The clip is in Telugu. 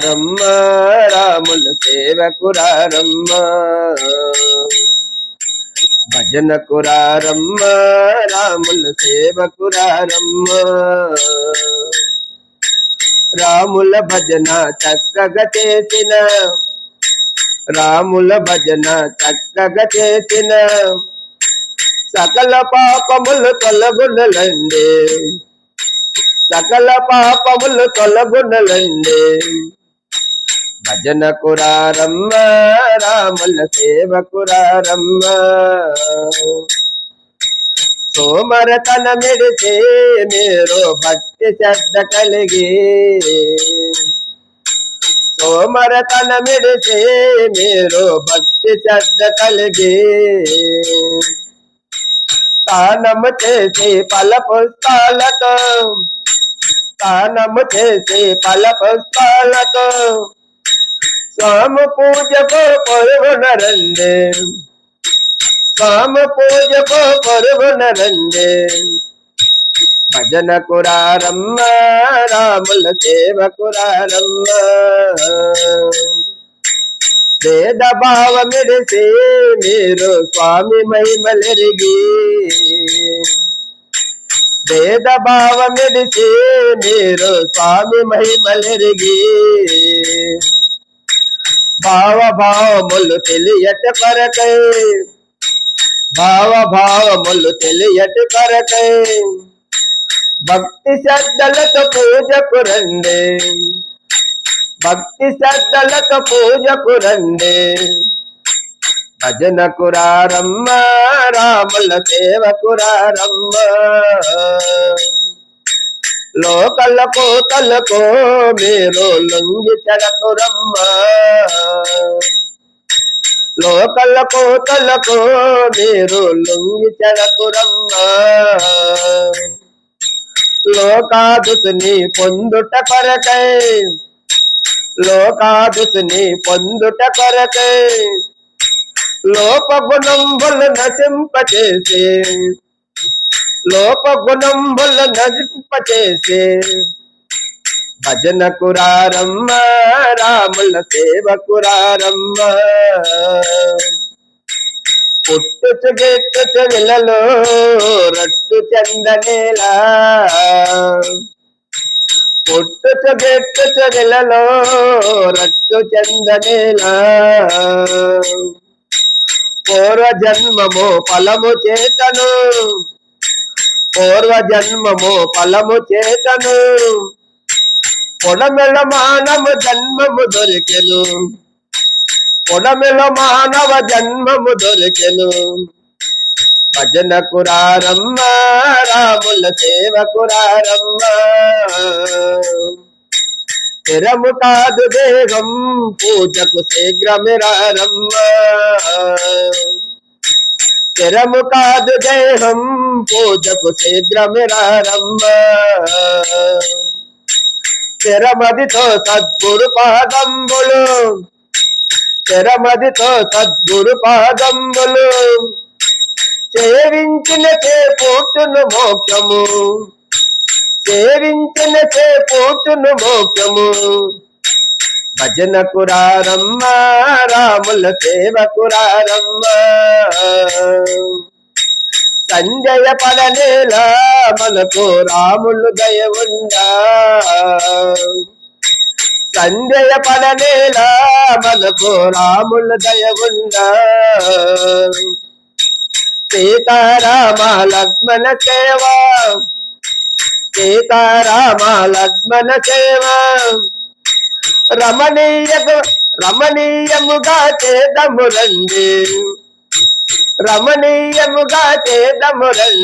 రారమ్మ రాముల సేవకురారమ్మ భజనకురారమ్మ రాముల సేవకురారమ్మ రాముల భజన చక్కగా చేసిన రాముల భజన చక్కగా చేసిన. సకల పాపములు తొలగునలండి సకల పాపములు తొలగునలండి. భజన కురారమ్మ రాముల సేవ సేవకురారమ్మ సోమరతన మెడితే మీరు భక్తి శ్రద్ధ కలిగి. సోమరతన మెడితే మీరు భక్తి శ్రద్ధ కలిగి. తానము చేసి పల పుష్పాలతో తానము చేసి పల పుష్పాలతో స్వామి పూజ పొరుగునరండి స్వామి పూజ పొరుగునరండి భజన కురారమ్మ రాముల సేవ కురారమ్మ. వేద భావమిడిసి మీరు స్వామి మహిమలెరిగి. వేద భావమిడిసి మీరు స్వామి మహిమలెరిగి. భావభావములు తెలియట కొరకై. భావభావములు తెలియట కొరకై. భక్తి శ్రద్ధలతో పూజకు రండి. భక్తి శ్రద్ధలతో పూజకు రండి. భజన కురారమ్మ రాముల సేవ కురారమ్మ లోకలకు తలకు మీరు లొంగి చెడకురమ్మ లోకలకు తలకు మీరు లొంగి చెడకురమ్మ లోకాదుసుని పొందుట కొరకై లోకాదుసుని పొందుట కొరకై లోపగుణంబులు నశింపచేసి లోపగుణంబులు నశింపచేసి భజన కురారమ్మ రాముల సేవకురారమ్మ పుట్టుచు గెట్టుచు విలలో రట్టు చందనేలా పొట్టు గెట్టుచు విలలో రట్టు చందనేలా పూర్వ జన్మము ఫలము చేతను. పూర్వ జన్మము ఫలము చేతను. పొడమెల మానవ జన్మము దొరికెను. పొడమెల మానవ జన్మము దొరికెను. భజన కురారమ్మ రాముల సేవ కురారమ్మ. స్థిరము కాదు దేహం పూజకు శీఘ్రమిరారమ్మ స్థిరము కాదు దేహం పూజకు శీఘ్రమిరారమ్మ స్థిరమదితో సద్గురు పాదంబులు స్థిరమదితో సద్గురు పాదంబులు సేవించిన చేపూర్చును మోక్షము సేవించిన చేపూర్చును మోక్షము. భజన కురారమ్మ రాముల సేవకురారమ్మ సంజయ పడనేలా మనకు రాములు దయ ఉందా? సంజయ పడనేలా మనకు రాములు దయ ఉందా? సీతారామ లక్ష్మణ సేవ సీతారామ లక్ష్మణ సేవ. రమణీయ రమణీయముగా చేదము రండి. రమణీయముగా చేదము రండి